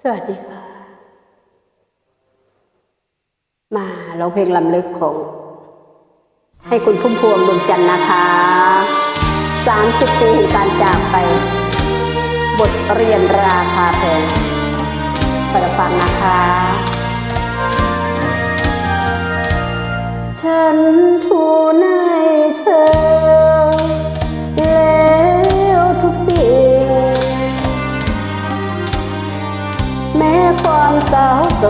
สวัสดีค่ะ มาเร้องเพลงลำลึกของ ให้คุณพุ่มพวงดวงจันทร์นะคะ 30 ปีแห่งการจากไป บทเรียนราคาแพงไปฟังนะคะ ฉันทูล สาวโส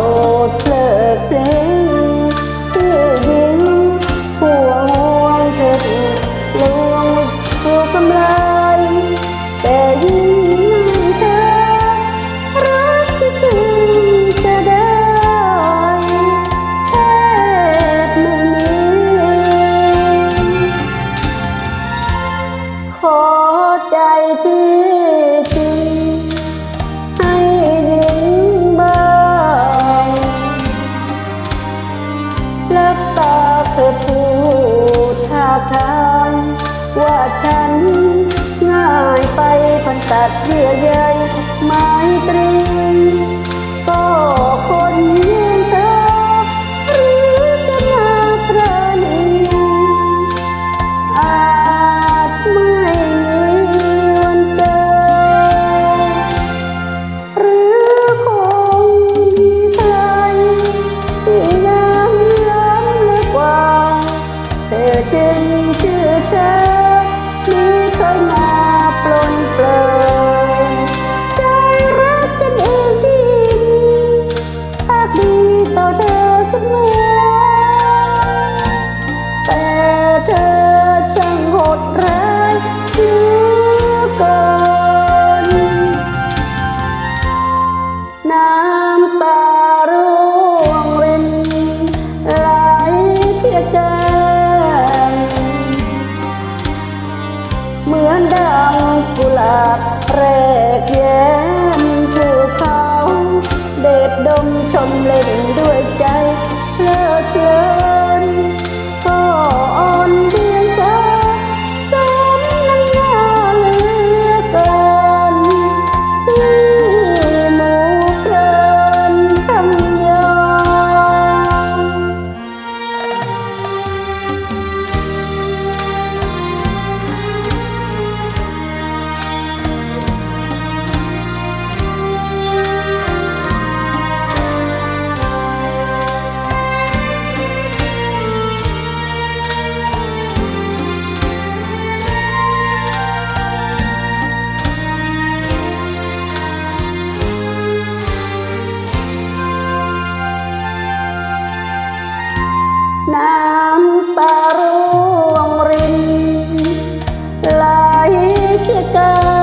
ดเพลิดเพลิน บตาเธอพูดท่าทางว่าฉันง่ายไปพันตัดเยื่อใยไม้ตรีก็ค 这个